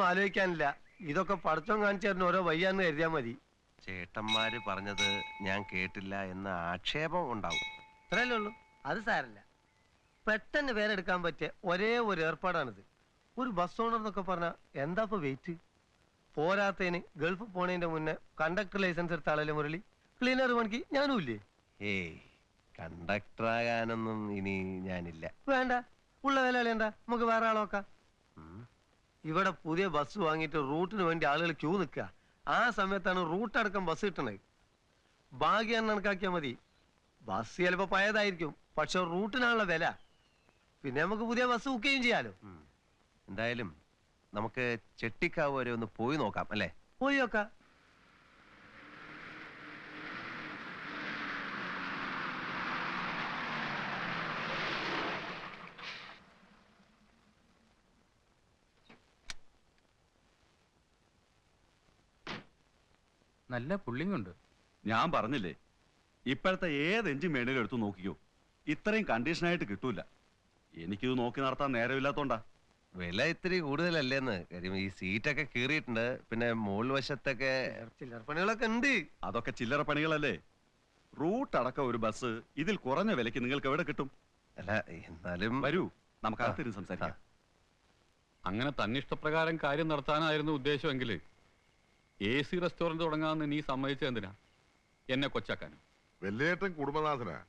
ഒന്നും ആലോചിക്കാനില്ല. ഇതൊക്കെ പടച്ചോൻ കാണിച്ചു ഓരോ വയ്യാന്ന് കരുതിയാ മതി. ചേട്ടന്മാര് പറഞ്ഞത് ഞാൻ കേട്ടില്ല എന്ന ആക്ഷേപം ഉണ്ടാവും. ഇത്രയല്ലേ ഉള്ളൂ? അത് സാരല്ല. പെട്ടെന്ന് പേരെടുക്കാൻ പറ്റിയ ഒരേ ഒരു ഏർപ്പാടാണിത്. ഒരു ബസ് ഓണർ എന്നൊക്കെ പറഞ്ഞാൽ എന്താ ഇപ്പൊ വെയിറ്റ് പോരാത്തതിന് ഗൾഫ് പോണതിന്റെ മുന്നേ കണ്ടക്ടർ ലൈസൻസ് എടുത്ത ആളല്ലേ മുരളി? ക്ലീനർ പണിക്ക് ഞാനും ഇല്ലേ? ഏയ് കണ്ടക്ടറാകാനൊന്നും ഇനി ഞാനില്ല. വേണ്ട. ഉള്ള വില എന്താ? നമുക്ക് വേറെ ആളോക്കാം ഉം. ഇവിടെ പുതിയ ബസ് വാങ്ങിയിട്ട് റൂട്ടിന് വേണ്ടി ആളുകൾ ക്യൂ നിൽക്കുക. ആ സമയത്താണ് റൂട്ട് അടക്കം ബസ് കിട്ടണത്. ഭാഗ്യ കണക്കാക്കിയാൽ മതി. ബസ് ചിലപ്പോ പഴയതായിരിക്കും പക്ഷെ റൂട്ടിനാണുള്ള വില. പിന്നെ നമുക്ക് പുതിയ ബസ് ബുക്ക് ചെയ്യും ചെയ്യാലോ. എന്തായാലും നമുക്ക് ചെട്ടിക്കാവ് വരെ ഒന്ന് പോയി നോക്കാം അല്ലേ? പോയി നോക്കാം. നല്ല പുള്ളിങ്ങുണ്ട് ഞാൻ പറഞ്ഞില്ലേ ഇപ്പോഴത്തെ ഏത് എഞ്ചിൻ വേണേലും എടുത്തു നോക്കിക്കോ ഇത്രയും കണ്ടീഷനായിട്ട് കിട്ടൂല. എനിക്കിത് നോക്കി നടത്താൻ നേരമില്ലാത്തോണ്ടാ. വില ഇത്തിരി കൂടുതലല്ലേന്ന്. കാര്യം ഈ സീറ്റൊക്കെ കീറിയിട്ടുണ്ട് പിന്നെ മുകൾ വശത്തൊക്കെ ചില്ലറ പണികളൊക്കെ ഉണ്ട്. അതൊക്കെ ചില്ലറ പണികളല്ലേ? റൂട്ട് അടക്കം ഒരു ബസ് ഇതിൽ കുറഞ്ഞ വിലക്ക് നിങ്ങൾക്ക് എവിടെ കിട്ടും? അല്ല എന്നാലും വരൂ നമുക്ക് അകത്തിരുന്ന് സംസാരിക്കാം. അങ്ങനെ തന്നിഷ്ടപ്രകാരം കാര്യം നടത്താനായിരുന്നു ഉദ്ദേശമെങ്കിൽ എ സി റെസ്റ്റോറന്റ് തുടങ്ങാമെന്ന് നീ സമ്മതിച്ച എന്തിനാ? എന്നെ കൊച്ചാക്കാനും? വെല്ലേട്ടൻ കുടുംബനാഥനാ.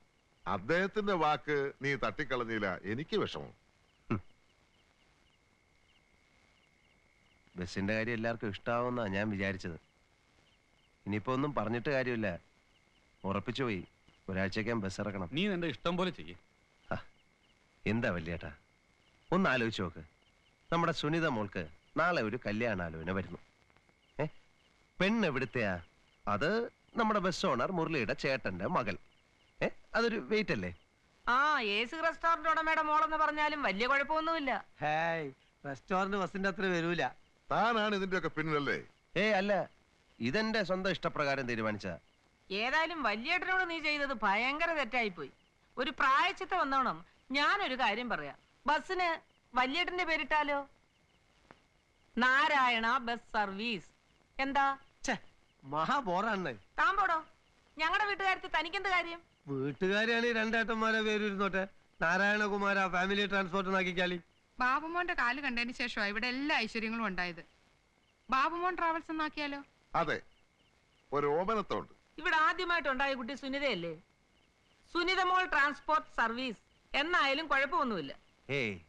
അദ്ദേഹത്തിന്റെ വാക്ക് നീ തട്ടിക്കളഞ്ഞില്ല. എനിക്ക് വിഷമം. ബസ്സിന്റെ കാര്യം എല്ലാവർക്കും ഇഷ്ടാവുന്നാ ഞാൻ വിചാരിച്ചത്. ഇനിയിപ്പോ ഒന്നും പറഞ്ഞിട്ട് കാര്യമില്ല. ഉറപ്പിച്ചു പോയി. ഒരാഴ്ചക്കാൻ ബസ് ഇറക്കണം. നീ നിന്റെ ഇഷ്ടം പോലെ ചെയ്യേ. എന്താ വല്യേട്ടാ ഒന്ന് ആലോചിച്ച് നോക്ക്. നമ്മുടെ സുനിത മോൾക്ക് നാളെ ഒരു കല്യാണാലോചന വരുന്നു. പെണ്ണ് എവിടുത്തെയാ അത് നമ്മുടെ ബസ് ഓണർ മുരളിയുടെ ചേട്ടന്റെ മകൾ. ഏ അതൊരു വെയിറ്റ് അല്ലേ ആ ഏ സി റെസ്റ്റോറന്റ് ഉടമയുടെ മോളെന്ന് പറഞ്ഞാലും വലിയ കുഴപ്പമൊന്നുമില്ല. ഹായ് റെസ്റ്റോറന്റ് ബസിന്റെ അത്ര വരൂല. താനാണ് ഇതിന്റെയൊക്കെ പിന്നിലല്ലേ? ഏ അല്ല ഇതെന്റെ സ്വന്തം ഇഷ്ടപ്രകാരം തീരുമാനിച്ച. ഏതായാലും വല്യേട്ടനോട് നീ ചെയ്തത് ഭയങ്കര തെറ്റായി പോയി ഒരു പ്രായച്ചിത്ത വന്നോണം ഞാനൊരു കാര്യം പറയാം. ബസ്സിന് വല്യേട്ടന്റെ പേരിട്ടാലോ? Narayana bus service. എന്താ? മഹാ ബോറാണ് താൻ പോടോ. ഞങ്ങളുടെ വീട്ടുകാരത്ത് തനിക്കെന്ത് കാര്യം? വീട്ടുകാരാണ് ഈ രണ്ടേട്ടന്മാരെ പേര് ഇരുന്നോട്ടെ നാരായണകുമാര ഫാമിലി ട്രാൻസ്പോർട്ട് നാക്കിക്കാളി ബാബുമോന്റെ കാൽ കണ്ടതിന് ശേഷമാണ് ഇവിടെ എല്ലാ ഐശ്വര്യങ്ങളും ഉണ്ടായത്. ബാബുമോൻ ട്രാവൽസ് എന്നാക്കിയാലോ? അതെ. ഒരു ഓമനത്തോണ്ട് ഇവിടെ ആദ്യമായിട്ടുണ്ടായ കുട്ടി സുനിതയല്ലേ? സുനിതമോൾ ട്രാൻസ്പോർട്ട് സർവീസ് എന്നായാലും കുഴപ്പമൊന്നുമില്ല. ഏയ്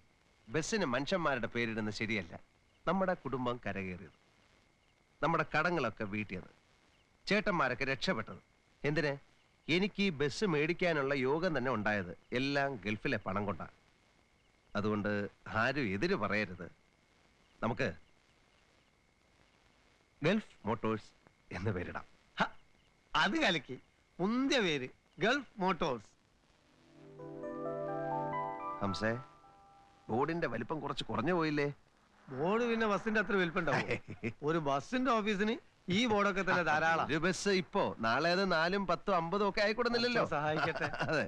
ബസ്സിന് മനുഷ്യന്മാരുടെ പേരിടുന്നത് ശരിയല്ല. നമ്മുടെ കുടുംബം കരകയറിയത്. നമ്മുടെ കടങ്ങളൊക്കെ വീട്ടിയത്. ചേട്ടന്മാരൊക്കെ രക്ഷപ്പെട്ടത്. എന്തിന്? എനിക്ക് ഈ ബസ് മേടിക്കാനുള്ള യോഗം തന്നെ ഉണ്ടായത് എല്ലാം ഗൾഫിലെ പണം കൊണ്ടാണ് അതുകൊണ്ട് ആരും എതിര് പറയരുത്. നമുക്ക് ഗൾഫ് മോട്ടോഴ്സ് എന്ന് പേരിടാം. അത് കലക്കി. മുന്തിയ പേര് ഗൾഫ് മോട്ടോഴ്സ്. ഹംസേ ബോർഡിന്റെ വലിപ്പം കുറച്ച് കുറഞ്ഞു പോയില്ലേ? ബോർഡ് പിന്നെ ബസിന്റെ അത്ര വലിപ്പം ഒരു ബസിന്റെ ഓഫീസിന് ഈ ബോർഡൊക്കെ തന്നെ ധാരാളം ഒരു ബസ് ഇപ്പോ നാളെ അത് നാലും പത്തും അമ്പതും ഒക്കെ ആയിക്കൊടുന്നില്ലല്ലോ സഹായിക്കട്ടെ. അതെ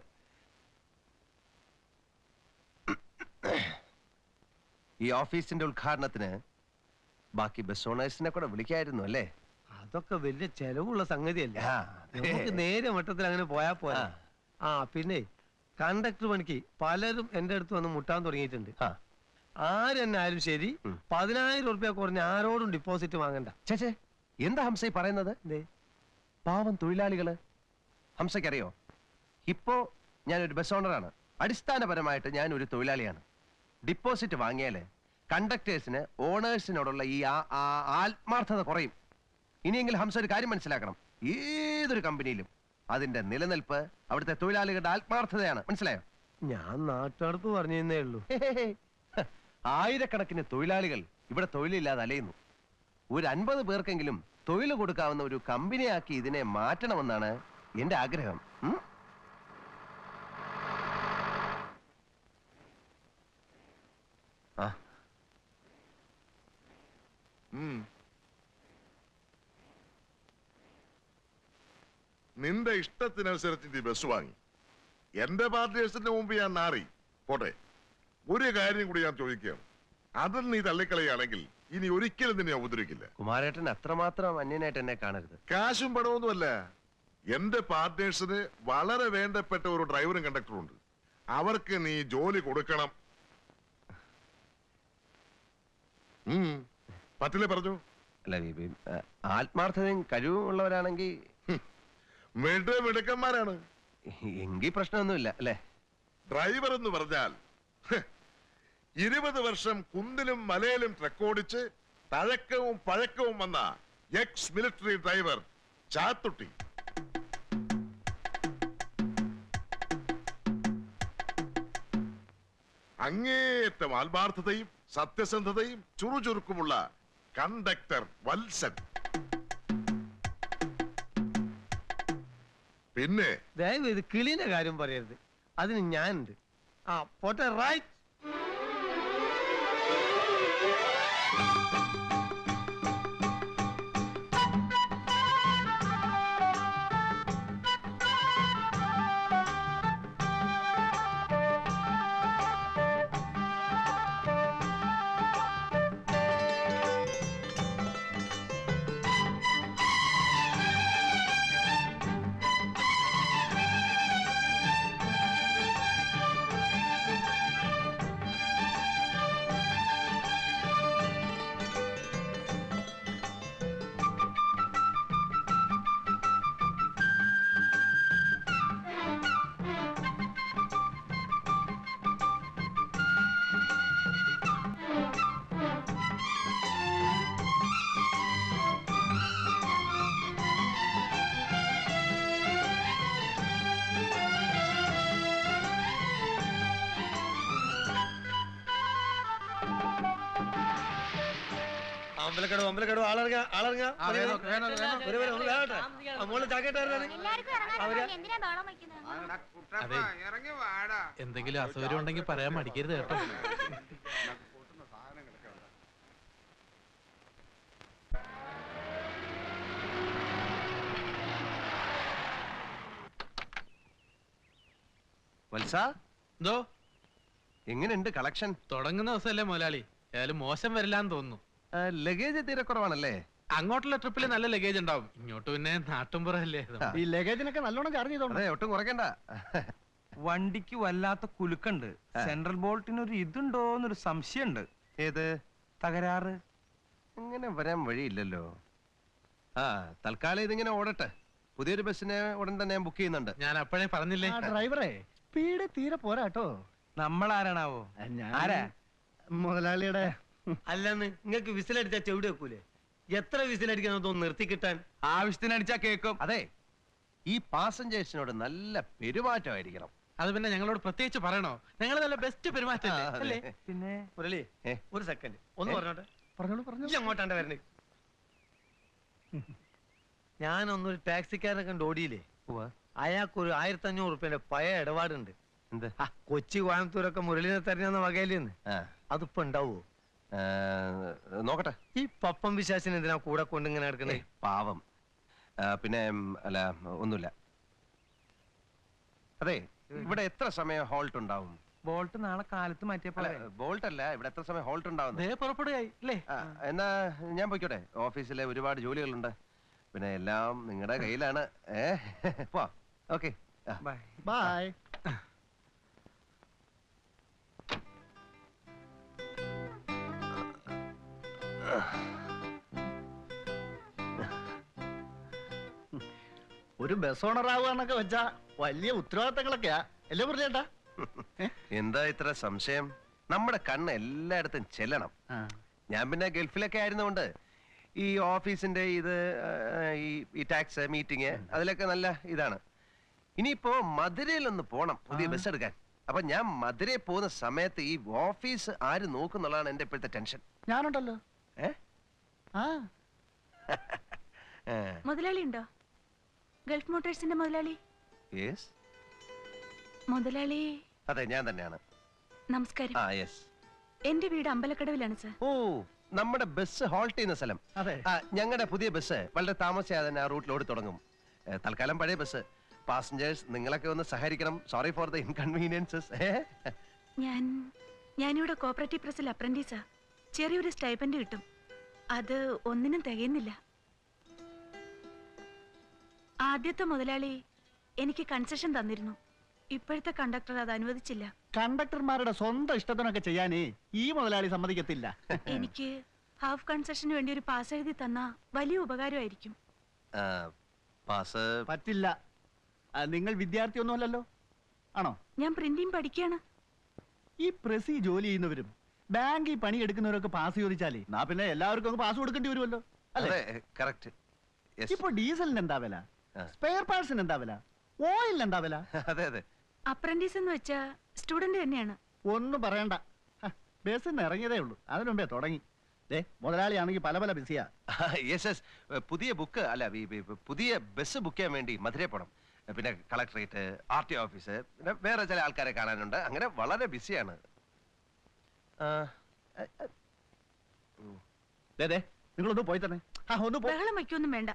ഈ ഓഫീസിന്റെ ഉദ്ഘാടനത്തിന് ബാക്കി ബസ് ഓണേഴ്സിനെ കൂടെ വിളിക്കായിരുന്നു അല്ലേ അതൊക്കെ വലിയ ചെലവുള്ള സംഗതിയല്ലേ ആ, അതെ. നമുക്ക് നേരെ മട്ടത്തിൽ അങ്ങനെ പോയാ പോരാ ആ. ആ പിന്നെ കണ്ടക്ടർ പണിക്ക് പലരും എന്റെ അടുത്ത് വന്ന് മുട്ടാൻ തുടങ്ങിയിട്ടുണ്ട് ആ. ആരെന്നായാലും ശരി ഉം. പതിനായിരം ഉറുപ്പ്യ കുറഞ്ഞ ആരോടും ഡിപ്പോസിറ്റ് വാങ്ങണ്ട ചേച്ചേ എന്താ ഹംസ ഈ പറയുന്നത് പാവം തൊഴിലാളികൾ. ഹംസയ്ക്കറിയോ? ഇപ്പോ ഞാനൊരു ബസ് ഓണറാണ് അടിസ്ഥാനപരമായിട്ട് ഞാൻ ഒരു തൊഴിലാളിയാണ്. ഡിപ്പോസിറ്റ് വാങ്ങിയാൽ കണ്ടക്ടേഴ്സിന് ഓണേഴ്സിനോടുള്ള ഈ ആത്മാർത്ഥത കുറയും. ഇനിയെങ്കിലും ഹംസ ഒരു കാര്യം മനസ്സിലാക്കണം. ഏതൊരു കമ്പനിയിലും അതിന്റെ നിലനിൽപ്പ് അവിടുത്തെ തൊഴിലാളികളുടെ ആത്മാർത്ഥതയാണ്. മനസ്സിലായോ? ഞാൻ നാട്ടുനടപ്പ് പറഞ്ഞേ ഉള്ളൂ. ആയിരക്കണക്കിന് തൊഴിലാളികൾ ഇവിടെ തൊഴിലില്ലാതെ അലയുന്നു. ഒരു അൻപത് പേർക്കെങ്കിലും തൊഴിൽ കൊടുക്കാവുന്ന ഒരു കമ്പനിയാക്കി ഇതിനെ മാറ്റണമെന്നാണ് എന്റെ ആഗ്രഹം. നിന്റെ ഇഷ്ടത്തിനനുസരിച്ച് നീ ബസ് വാങ്ങി. എന്റെ പാർട്ടിയേഴ്സിന്റെ മുമ്പ് ഞാൻ നാറി. പോട്ടെ. ഒരു കാര്യം കൂടി ഞാൻ ചോദിക്കുകയാണ്. അതിൽ നീ തള്ളിക്കളയുകയാണെങ്കിൽ ഇനി ഒരിക്കലും നിന്നെ ഉപദ്രവിക്കില്ല. കുമാരേട്ടൻ അത്രമാത്രം അന്യനായിട്ട് എന്നെ കാണരുത്. കാശും പണമൊന്നുമല്ല എന്റെ പാർട്ട്നേഴ്സിന് വളരെ വേണ്ടപ്പെട്ട ഒരു ഡ്രൈവറും കണ്ടക്ടറും ഉണ്ട്. അവർക്ക് നീ ജോലി കൊടുക്കണം. പറ്റില്ലേ പറഞ്ഞു? അല്ല ആത്മാർത്ഥതയും കഴിവും ഉള്ളവരാണെങ്കിൽ മിട മിടുക്കന്മാരാണ്. എങ്കിൽ പ്രശ്നമൊന്നുമില്ല അല്ലേ? ഡ്രൈവർ എന്ന് പറഞ്ഞാൽ ഇരുപത് വർഷം കുന്നിലും മലയിലും ട്രക്കോടിച്ച് തഴക്കവും പഴക്കവും വന്ന എക്സ് മിലിറ്ററി ഡ്രൈവർ ചാത്തുട്ടി. അങ്ങേയറ്റം ആത്മാർത്ഥതയും സത്യസന്ധതയും ചുറുചുറുക്കുമുള്ള കണ്ടക്ടർ വത്സൻ. പിന്നെ ദയവ് ഇത് കിളീന്റെ കാര്യം പറയരുത്. അതിന് ഞാനുണ്ട്. ആ പോട്ടെ റൈറ്റ് അമ്പലക്കടവ് അമ്പലക്കടവ് ആളിറങ്ങ ആളിറങ്ങ മോൾ ചാക്കേട്ടായിരുന്നു എന്തെങ്കിലും അസൗകര്യം ഉണ്ടെങ്കിൽ പറയാൻ മടിക്കരുത് കേട്ടോ. വത്സ? എന്തോ? എങ്ങനെയുണ്ട് കളക്ഷൻ? തുടങ്ങുന്ന ദിവസമല്ലേ മുതലാളി. ഏതായാലും മോശം വരില്ലാന്ന് തോന്നുന്നു. ലഗേജ് തീരെ കുറവാണല്ലേ? അങ്ങോട്ടുള്ള ട്രിപ്പിൽ നല്ല ലഗേജ് ഉണ്ടാവും. ഇങ്ങോട്ട് പിന്നെ നാട്ടുംപുറല്ലേ. ഈ ലഗേജിനൊക്കെ നല്ലോണം ചാർജ് ചെയ്തോണ്ട്. അതെ ഒട്ടും കുറയ്ക്കണ്ട. വണ്ടിക്ക് വല്ലാത്ത കുലുക്കുണ്ട്. സെൻട്രൽ ബോൾട്ടിന് ഒരു ഇതുണ്ടോന്നൊരു സംശയമുണ്ട്. ഏത്? തകരാറ്. ഇങ്ങനെ വരാൻ വഴിയില്ലല്ലോ. ആ തൽക്കാലം ഇതിങ്ങനെ ഓടട്ടെ. പുതിയൊരു ബസ്സിനെ ഉടൻ തന്നെ ഞാൻ ബുക്ക് ചെയ്യുന്നുണ്ട്. ഞാൻ അപ്പോഴേ പറഞ്ഞില്ലേ? ആ ഡ്രൈവറെ പീടെ തീരെ പോരാട്ടോ നമ്മളാരാണാവോ? ആരാ? മുതലാളിയുടെ അല്ലെന്ന് നിങ്ങൾക്ക് വിസിലടിച്ചാ ചെവിടി വെക്കൂലേ? എത്ര വിസിലടിക്കണം തോന്നുന്നു നിർത്തി കിട്ടാൻ? ആവശ്യത്തിനടിച്ചാ കേക്കും. അതെ ഈ പാസഞ്ചേഴ്സിനോട് നല്ല പെരുമാറ്റമായിരിക്കണം. അത് പിന്നെ ഞങ്ങളോട് പ്രത്യേകിച്ച് പറയണോ? ഞങ്ങൾ നല്ല ബെസ്റ്റ് പെരുമാറ്റം ആ, അതെ. അല്ലേ? പിന്നെ? മുരളി ഏ? ഒരു സെക്കൻഡ് ഒന്ന് ഏ? പറഞ്ഞോട്ടെ? പറഞ്ഞോളൂ പറഞ്ഞു ഇജ്ജ് അങ്ങോട്ടാണ്ട് വരണേ ഞാനൊന്നൊരു ടാക്സിക്കാരനെ കണ്ട് ഓടിയില്ലേ? അയാൾക്കൊരു ആയിരത്തി അഞ്ഞൂറ് റുപ്യന്റെ പഴയ ഇടപാടുണ്ട്. എന്ത്? ആ, കൊച്ചി കോയമ്പത്തൂരൊക്കെ മുരളിനെ തെരഞ്ഞെന്ന വകയിലെന്ന് ആ, അതിപ്പോ ഉണ്ടാവോ ആ, നോക്കട്ടെ. ഈ പപ്പം വിശ്വാസിന് എന്തിനാ കൂടെ കൊണ്ടിങ്ങനെ എടുക്കണേ പാവം. പിന്നെ അല്ല ഒന്നുമില്ല. അതെ ഇവിടെ എത്ര സമയം ഹോൾട്ട് ഉണ്ടാവും? ബോൾട്ട് നാളെ കാലത്ത് മാറ്റിയപ്പോ അല്ല ബോൾട്ട് അല്ല ഇവിടെ എത്ര സമയം ഹോൾട്ട് ഉണ്ടാവും ദേ പുറപ്പെടുകയായി അല്ലേ? എന്നാ ഞാൻ പോയിക്കോട്ടെ. ഓഫീസിലെ ഒരുപാട് ജോലികളുണ്ട്. പിന്നെ എല്ലാം നിങ്ങളുടെ കയ്യിലാണ്. ഏ പോ ഓക്കെ ബൈ. ബായ് ഒരു ബസ് ഓണർ ആവുകയെന്നൊക്കെ വെച്ചാ വലിയ ഉത്തരവാദിത്തങ്ങളൊക്കെയാ. അല്ലേ പറഞ്ഞേട്ടാ എന്താ ഇത്ര സംശയം? നമ്മുടെ കണ്ണ് എല്ലായിടത്തും ചെല്ലണം. ഞാൻ പിന്നെ ഗൾഫിലൊക്കെ ആയിരുന്നുകൊണ്ട് ഈ ഓഫീസിന്റെ ഇത് ഈ ടാക്സ് മീറ്റിംഗ് അതിലൊക്കെ നല്ല ഇതാണ്. ഇനിയിപ്പോ മധുരയിൽ ഒന്ന് പോണം പുതിയ ബസ് എടുക്കാൻ. അപ്പൊ ഞാൻ മധുരയിൽ പോകുന്ന സമയത്ത് ഈ ഓഫീസ് ആര് നോക്കുന്നുള്ളതാണ് എന്റെ ഇപ്പോഴത്തെ ടെൻഷൻ. ഞാനുണ്ടല്ലോ. ഏ, മുതലാളി ഉണ്ടോ? ഗൾഫ് മോട്ടോഴ്സിന്റെ മുതലാളി? Yes? മുതലാളി? അതെ ഞാൻ തന്നെയാണ്. നമസ്കാരം. എന്റെ വീട് അമ്പലക്കടവിലാണ് സർ. ഓ നമ്മുടെ ബസ് ഹോൾട്ട് ചെയ്യുന്ന സ്ഥലം. അതെ. ഞങ്ങളുടെ പുതിയ ബസ് വളരെ താമസിയാതെ തന്നെ ആ റൂട്ടിലോട് ഓടി തുടങ്ങും. തൽക്കാലം പഴയ ബസ് പാസഞ്ചേഴ്സ് നിങ്ങളൊക്കെ ഒന്ന് സഹകരിക്കണം. സോറി ഫോർ ദ ഇൻകൺവീനിയൻസസ് ഞാൻ ഞാനിവിടെ കോപ്പറേറ്റീവ് പ്രസിൽ അപ്രന്റീസാ ചെറിയൊരു സ്റ്റൈപ്പൻഡ് കിട്ടും. അത് ഒന്നിനും തികയുന്നില്ല. ആദ്യത്തെ മുതലാളി എനിക്ക് കൺസെഷൻ തന്നിരുന്നു. ഇപ്പോഴത്തെ കണ്ടക്ടർ അത് അനുവദിച്ചില്ല. കണ്ടക്ടർമാരുടെ സ്വന്തം ഇഷ്ടത്തിനൊക്കെ ചെയ്യാനേ ഈ മുതലാളി സമ്മതിക്കത്തില്ല. എനിക്ക് ഹാഫ് കൺസെഷന് വേണ്ടി ഒരു പാസ് എഴുതി തന്ന വലിയ ഉപകാരമായിരിക്കും. ആ, പാസ് പറ്റില്ല. ആ, നിങ്ങൾ വിദ്യാർത്ഥിയൊന്നുമല്ലല്ലോ. ആണോ? ഞാൻ പ്രിന്റിംഗ് പഠിക്കുകയാണ്. ഈ പ്രസി ജോലി ചെയ്യുന്നവരും ബാങ്കിൽ പണി എടുക്കുന്നവരൊക്കെ പാസ് ചോദിച്ചാലേ നാ പിന്നെ എല്ലാവർക്കും അങ്ങ് പാസ് കൊടുക്കേണ്ടി വരുമല്ലോ. അതെ അല്ലേ ഇപ്പൊ ഡീസലിന് എന്താ വില. സ്പെയർ പാർട്സിന് എന്താ വില? ഓയിലിന് എന്താ വില? അതെ അതെ. അപ്രന്റീസ് എന്ന് വെച്ചാ സ്റ്റുഡന്റ് തന്നെയാണ്. ഒന്നും പറയണ്ട. ബസ്സിൽ നിന്ന് ഇറങ്ങിയതേ ഉള്ളൂ. അതിനു മുമ്പേ തുടങ്ങി. ദേ മുതലാളിയാണെങ്കിൽ പല പല ബിസിയാ യെസ് യെസ് പുതിയ ബുക്ക് അല്ല പുതിയ ബസ് ബുക്ക് ചെയ്യാൻ വേണ്ടി മധുരയിൽ പോകണം പിന്നെ കളക്ടറേറ്റ് ആർ ടി ഓഫീസ് പിന്നെ വേറെ ചില ആൾക്കാരെ കാണാനുണ്ട്. അങ്ങനെ വളരെ ബിസിയാണ് ദേ ദേ നിങ്ങളൊന്ന് പോയി തന്നെ. ആ ഒന്ന് ബഹളം വയ്ക്കൊന്നും വേണ്ട.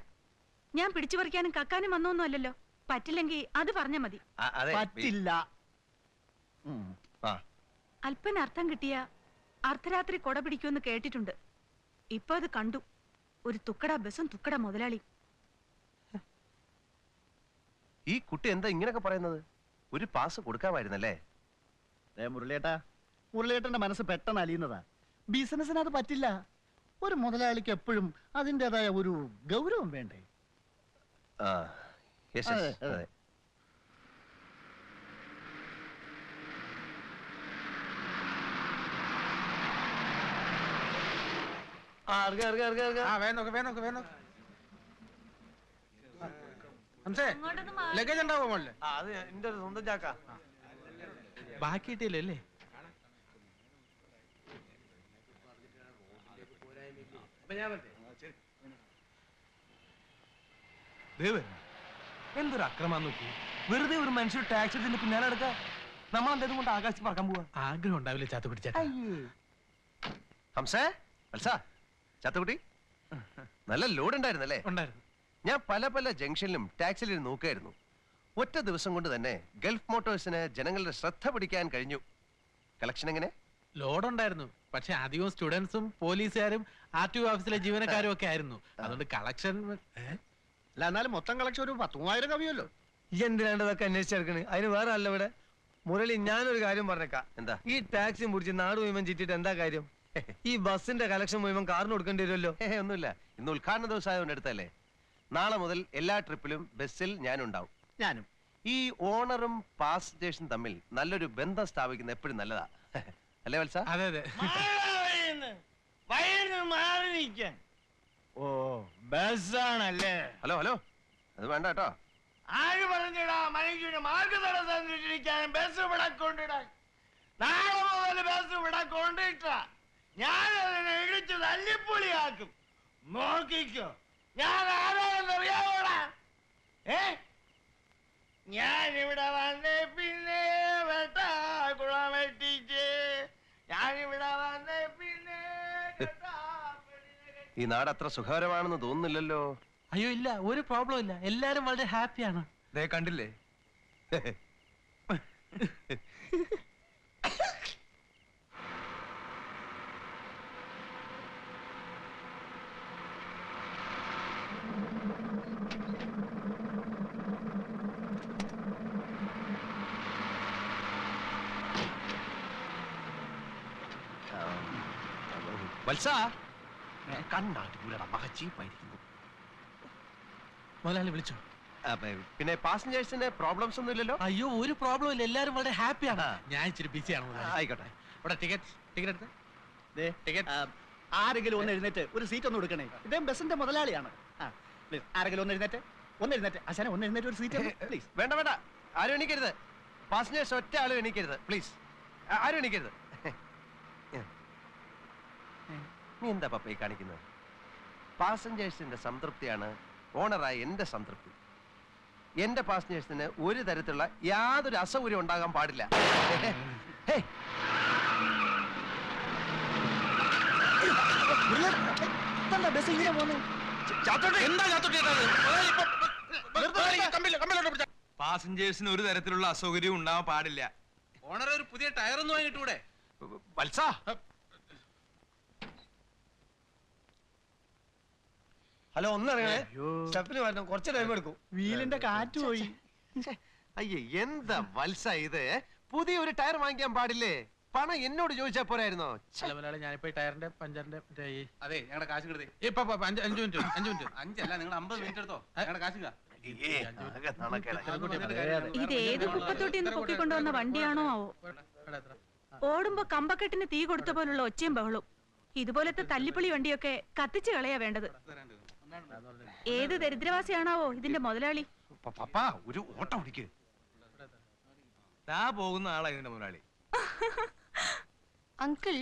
ഞാൻ പിടിച്ചു പറിക്കാനും കക്കാനും വന്നൊന്നും അല്ലല്ലോ പറ്റില്ലെങ്കിൽ അത് പറഞ്ഞാ മതി. അതെ. പറ്റില്ല. അല്പന അർത്ഥം കിട്ടിയ അർദ്ധരാത്രി കൊട പിടിക്കുമെന്ന് കേട്ടിട്ടുണ്ട്. ഇപ്പൊ അത് കണ്ടു. ഒരു തുക്കട ബസും തുക്കട മുതലാളി. ഈ കുട്ടി എന്താ ഇങ്ങനെയൊക്കെ പറയുന്നത്? ഒരു പാസ് കൊടുക്കാമായിരുന്നല്ലേ? ദേ മുരളിയേട്ടാ മുരളിയേട്ടന്റെ മനസ്സ് പെട്ടെന്ന് അലിയുന്നതാ. ബിസിനസ്സിന് അത് പറ്റില്ല. ഒരു മുതലാളിക്ക് എപ്പോഴും അതിന്റെതായ ഒരു ഗൗരവം വേണ്ടേ? ആ യെസ് അതെ, അതെ. അതെ. ആ ഇറങ്ങ ഇറങ്ങ ഇറങ്ങ ഇറങ്ങ ആ ഹംസേ ലഗേജ് ഉണ്ടാവോ മോളിൽ? ആ അത് എന്റെ ഒരു സ്വന്തം ചാക്ക. ബാക്കി കിട്ടിയില്ലേ എന്തൊരു അക്രമം നോക്കി. വെറുതെ ഒരു മനുഷ്യർ ടാക്സി എടുത്തിന്റെ പിന്നാലെ എടുക്ക നമ്മൾ എന്തേലും കൊണ്ട് ആകാശത്ത് പറക്കാൻ പോവാ. ആഗ്രഹം ഉണ്ടാവില്ല ചാത്തുകുട്ടി പിടിച്ചേട്ടാ ഹംസേ വത്സ ചത്തുകുട്ടി നല്ല ലോഡ് ഉണ്ടായിരുന്നല്ലേ? ഉണ്ടായിരുന്നു. ഞാൻ പല പല ജംഗ്ഷനിലും ടാക്സിയിലും നോക്കായിരുന്നു. ഒറ്റ ദിവസം കൊണ്ട് തന്നെ ഗൾഫ് മോട്ടോഴ്സിന് ജനങ്ങളുടെ ശ്രദ്ധ പിടിക്കാൻ കഴിഞ്ഞു. കളക്ഷൻ എങ്ങനെ? ലോഡ് ഉണ്ടായിരുന്നു. പക്ഷെ അധികവും സ്റ്റുഡൻസും പോലീസുകാരും ആർ ടി ഓഫീസിലെ ജീവനക്കാരും ഒക്കെ ആയിരുന്നു. അതുകൊണ്ട് കളക്ഷൻ അല്ല എന്നാലും മൊത്തം കളക്ഷൻ ഒരു പത്ത് മൂവായിരം കവിയല്ലോ ഈ എന്തിനാണ്ട് ഇതൊക്കെ അന്വേഷിച്ചെടുക്കണ് അതിന് വേറെ അല്ല ഇവിടെ. മുരളി ഞാനൊരു കാര്യം പറഞ്ഞേക്കാം. എന്താ? ഈ ടാക്സി മുടിച്ച് നാട് മുഴുവൻ ചീറ്റിട്ട് എന്താ കാര്യം? ഈ ബസ്സിന്റെ കലക്ഷൻ മുഴുവൻ കാറിന് കൊടുക്കേണ്ടി വരുമല്ലോ. ഏ ഒന്നുമില്ല. ഇന്ന് ഉദ്ഘാടന ദിവസമായതുകൊണ്ട് എടുത്തല്ലേ നാളെ മുതൽ എല്ലാ ട്രിപ്പിലും ബസ്സിൽ ഞാനുണ്ടാവും. ഞാനും. ഈ ഓണറും പാസഞ്ചേഴ്സും തമ്മിൽ നല്ലൊരു ബന്ധം സ്ഥാപിക്കുന്നത് എപ്പോഴും നല്ലതാ. അല്ലേ വത്സ? അതെ അതെ. ഓ ബസ്സാണല്ലേ? Hello hello. അത് വേണ്ട കേട്ടോ. ആര് പറഞ്ഞിടാ മനുഷ്യന് മാർഗ തടസ്സം ബസ് ഇവിടെ കൊണ്ടിടാൻ? നാളെ മുതൽ ബസ് ഇവിടെ കൊണ്ടിട്ട. ഞാൻ അതിനെ ഇടിച്ച് തല്ലിപ്പൊളിയാക്കും. നോക്കിക്കോ. ഞാൻ ആരാണെന്ന് അറിയാവോടാ ഏ? ഞാൻ ഇവിടെ വന്നേ ഈ നാട് അത്ര സുഖകരമാണെന്ന് തോന്നുന്നില്ലല്ലോ. അയ്യോ ഇല്ല ഒരു പ്രോബ്ലം ഇല്ല. എല്ലാരും വളരെ ഹാപ്പിയാണ് ദേ കണ്ടില്ലേ? വത്സ കണ്ണാട്ടിപൂലട മഹച്ചീപ്പായിരിക്കുന്നു മുതലാളി വിളിച്ചോ? പിന്നെ പാസഞ്ചേഴ്സിന് പ്രോബ്ലംസ് ഒന്നും ഇല്ലല്ലോ? അയ്യോ ഒരു പ്രോബ്ലം ഇല്ല. എല്ലാരും വളരെ ഹാപ്പിയാണ് ഞാൻ ഇച്ചിരി ബിസിയാണ് ആയിക്കോട്ടെ. ഇവിടെ ടിക്കറ്റ് ടിക്കറ്റ് എടുത്ത്. ടിക്കറ്റ് ആരെങ്കിലും ഒന്ന് എഴുന്നേറ്റ് ഒരു സീറ്റ് ഒന്ന് കൊടുക്കണേ. ഇദ്ദേഹം ബസിന്റെ മുതലാളിയാണ്. പ്ലീസ് ആരെങ്കിലും ഒന്ന് എഴുന്നേറ്റ്. ഒന്ന് എഴുന്നേറ്റ്. അശാന ഒന്ന് എഴുന്നേറ്റ് ഒരു സീറ്റ് പ്ലീസ് വേണ്ട വേണ്ട. ആരും എണീക്കരുത്. പാസഞ്ചേഴ്സ് ഒറ്റ ആളും എണീക്കരുത്. പ്ലീസ് ആരും എണീക്കരുത്. നീ എന്താ പപ്പ ഈ കാണിക്കുന്നത്? പാസഞ്ചേഴ്സിന്റെ സംതൃപ്തിയാണ് ഓണറായ എന്റെ സംതൃപ്തി. എന്റെ പാസഞ്ചേഴ്സിന് ഒരു തരത്തിലുള്ള യാതൊരു അസൗകര്യം ഉണ്ടാകാൻ പാടില്ല. ബസ് ഇങ്ങനെ പോന്നെ? പാസഞ്ചേഴ്സിന് ഒരു തരത്തിലുള്ള അസൗകര്യവും ഉണ്ടാവാൻ പാടില്ല. ഓണർ ഒരു പുതിയ ടയർ ഒന്നും വാങ്ങിട്ടൂടെ വത്സ ഹലോ ഒന്നിറങ്ങണേ സ്റ്റെപ്പിന് വരണം കുറച്ച് ടൈം എടുക്കും. വീലിന്റെ കാറ്റ് പോയി. അയ്യേ എന്താ വത്സ ഇത്? പുതിയ ഒരു ടയർ വാങ്ങിക്കാൻ പാടില്ലേ? പണം എന്നോട് ചോദിച്ചാ പോരായിരുന്നോ? അല്ല ഞാനിപ്പോ ടയറിന്റെ പഞ്ചറിന്റെ അതെ ഞങ്ങളുടെ കാശ് കിടത്തേ ഇപ്പൊ അഞ്ച് അഞ്ച് മിനിറ്റ് അഞ്ചു മിനിറ്റ്. അഞ്ചല്ല നിങ്ങൾ അമ്പത് മിനിറ്റ് എടുത്തോ? ഞങ്ങളുടെ കാശ്. ഇത് ഏത് കുപ്പത്തൊട്ടി നിന്ന് പൊക്കിക്കൊണ്ടുവന്ന വണ്ടിയാണോ ആവോ? ഓടുമ്പോ കമ്പക്കെട്ടിന് തീ കൊടുത്ത പോലുള്ള ഒച്ചയും ബഹളും. ഇതുപോലത്തെ തല്ലിപ്പൊളി വണ്ടിയൊക്കെ കത്തിച്ചു കളയാ വേണ്ടത്. ഏത് ദരിദ്രവാസിയാണാവോ ഇതിന്റെ മുതലാളി? പപ്പാ ഒരു ഓട്ടം ഓടിക്ക് പോകുന്ന ആളാ ഇതിന്റെ മുതലാളി. അങ്കിൾ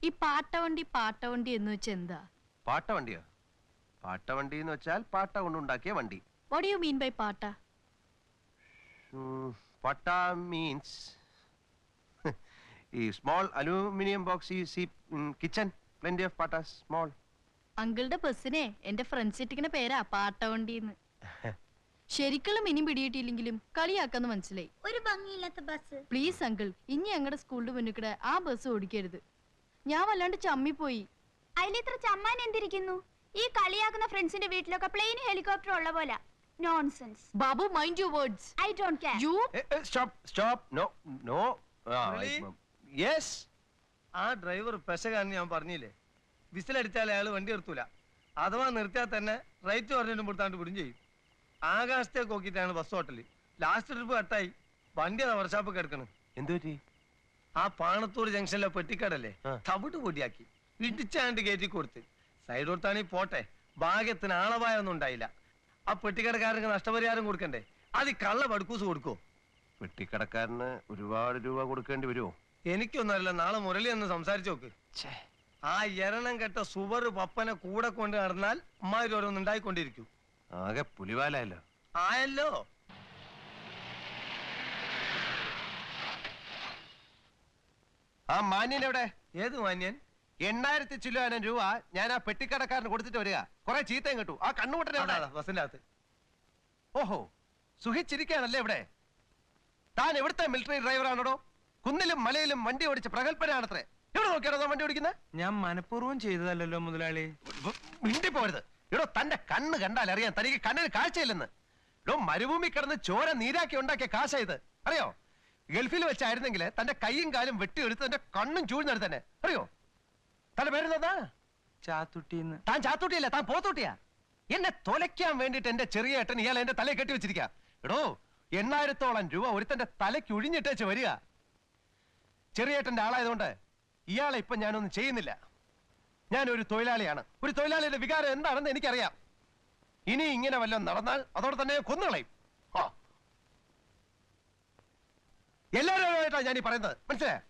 ഈ പാട്ടവണ്ടി പാട്ടവണ്ടി എന്ന് വെച്ചാൽ എന്താ? പാട്ടവണ്ടിയോ? പാട്ടവണ്ടി എന്ന് വെച്ചാൽ പാട്ട കൊണ്ടുണ്ടാക്കിയ വണ്ടി. വാട്ട് യു മീൻ ബൈ പാട്ട? പാട്ട മീൻസ് ഈ സ്മോൾ അലൂമിനിയം ബോക്സ് ഈ സി കിച്ചൺ പ്ലെന്റി ഓഫ് പാട്ട സ്മോൾ അങ്കിളുടെ ബസ്സിനെ എന്റെ ഫ്രണ്ട് സീറ്റിക്കുന്ന പേരാ പാട്ടവണ്ടിന്ന്. ശരിക്കുള്ള മിനി പിടിയിട്ടില്ലെങ്കിലും കളിയാക്കാന്ന് മനസ്സിലായി. ഒരു ഭംഗിയില്ലാത്ത ബസ്. പ്ലീസ് അങ്കിൾ ഇനി ഞങ്ങളുടെ സ്കൂളിന്റെ മുന്നിൽ ആ ബസ് ഓടിക്കരുത്. ഞാൻ വല്ലാണ്ട് ചമ്മിപ്പോയി. അതിലിത്ര ചമ്മാൻ എന്തിരിക്കുന്നു? ഈ കളിയാക്കുന്ന ഫ്രണ്ട്സിന്റെ വീട്ടിലൊക്കെ പ്ലെയിൻ ഹെലികോപ്റ്റർ ഉള്ള പോലെ. Nonsense Babu mind you words I don't care you stop stop no no yes ആ ഡ്രൈവർ പെശകാരന് ഞാൻ പറഞ്ഞില്ലേ? വിസിലടിച്ചാൽ അയാൾ വണ്ടി നിർത്തൂല. അഥവാ നിർത്തിയാൽ തന്നെ റൈറ്റ് പറഞ്ഞിട്ട് കൊടുത്താണ്ട് വിടും ചെയ്യും. ആകാശത്തെ നോക്കിയിട്ടാണ് ബസ് ഹോട്ടൽ ലാസ്റ്റ് ട്രിപ്പ് കട്ടായി. വണ്ടി അതാ വർഷാപ്പ് കിടക്കണം എന്തു പറ്റി? ആ പാണത്തൂർ ജംഗ്ഷനിലെ പെട്ടിക്കടല്ലേ. തവിട്ട് പൊടിയാക്കി. ഇടിച്ചാണ്ട് കയറ്റി കൊടുത്ത്. സൈഡ് കൊടുത്താണെങ്കിൽ പോട്ടെ. ഭാഗ്യത്തിന് ആളപായൊന്നും ഉണ്ടായില്ല. ആ പെട്ടിക്കടക്കാരന് നഷ്ടപരിഹാരം കൊടുക്കണ്ടേ? അത് കള്ള പടുക്കൂസ് കൊടുക്കോ പെട്ടിക്കടക്കാരന് ഒരുപാട് രൂപ കൊടുക്കേണ്ടി വരുമോ എനിക്കൊന്നല്ല നാളെ മുരളി ഒന്ന് സംസാരിച്ചു നോക്ക്. ആ എരണം കെട്ട സുവർ പപ്പനെ കൂടെ കൊണ്ട് നടന്നാൽ അമ്മാതിരി ഓരോന്ന് ഉണ്ടായിക്കൊണ്ടിരിക്കും. ആകെ പുലിവാലല്ലോ ആയല്ലോ. ആ മാന്യൻ എവിടെ? ഏത് മാന്യൻ? എണ്ണായിരത്തി ചില്ലാനം രൂപ ഞാൻ ആ പെട്ടിക്കടക്കാരന് കൊടുത്തിട്ട് വരിക. കുറെ ചീത്തയും കിട്ടു. ആ കണ്ണുകൂട്ടനെ? അതാ, ബസിന്റെ അകത്ത് ഓഹോ സുഖിച്ചിരിക്കുകയാണല്ലേ ഇവിടെ? താൻ എവിടുത്തെ മിലിറ്ററി ഡ്രൈവറാണോ കുന്നിലും മലയിലും വണ്ടി ഓടിച്ച് പ്രഗത്ഭനാണത്രേ. എവിടെ നോക്കിയാണോ താൻ വണ്ടി ഓടിക്കുന്നത് ഞാൻ മനഃപൂർവം ചെയ്തതല്ലോ മുതലാളി. മിണ്ടി പോരുത് എടോ തന്റെ കണ്ണ് കണ്ടാൽ അറിയാം തനിക്ക് കണ്ണിന് കാഴ്ചയില്ലെന്ന്. എടോ മരുഭൂമി കിടന്ന് ചോര നീരാക്കി ഉണ്ടാക്കിയ കാശ ഇത്. അറിയോ? ഗൾഫിൽ വെച്ചായിരുന്നെങ്കിൽ തന്റെ കൈയും കാലും വെട്ടിയെടുത്ത് തന്റെ കണ്ണും ചൂഴ്ന്നെടുത്ത് തന്നെ അറിയോ? തന്റെ പേരെന്താ? ചാത്തുട്ടിന്ന്. താൻ ചാത്തുട്ടിയല്ല? താൻ പോത്തുട്ടിയാ? എന്നെ തൊലയ്ക്കാൻ വേണ്ടിട്ട് എന്റെ ചെറിയ ഏട്ടൻ ഇയാൾ എന്റെ തലയെ കെട്ടി വെച്ചിരിക്കാ. എടോ എണ്ണായിരത്തോളം രൂപ ഒരു ഒരുത്തന്റെ തലയ്ക്ക് ഒഴിഞ്ഞിട്ടേച്ച് വരിക. ചെറിയേട്ടന്റെ ആളായതുകൊണ്ട് ഇയാളെ ഇപ്പൊ ഞാനൊന്നും ചെയ്യുന്നില്ല. ഞാൻ ഒരു തൊഴിലാളിയാണ്. ഒരു തൊഴിലാളിയുടെ വികാരം എന്താണെന്ന് എനിക്കറിയാം. ഇനി ഇങ്ങനെ വല്ലതും നടന്നാൽ അതോടെ തന്നെ കൊന്നുകളയും. ആ എല്ലാവരും ഞാൻ ഈ പറയുന്നത്. മനസ്സിലായോ?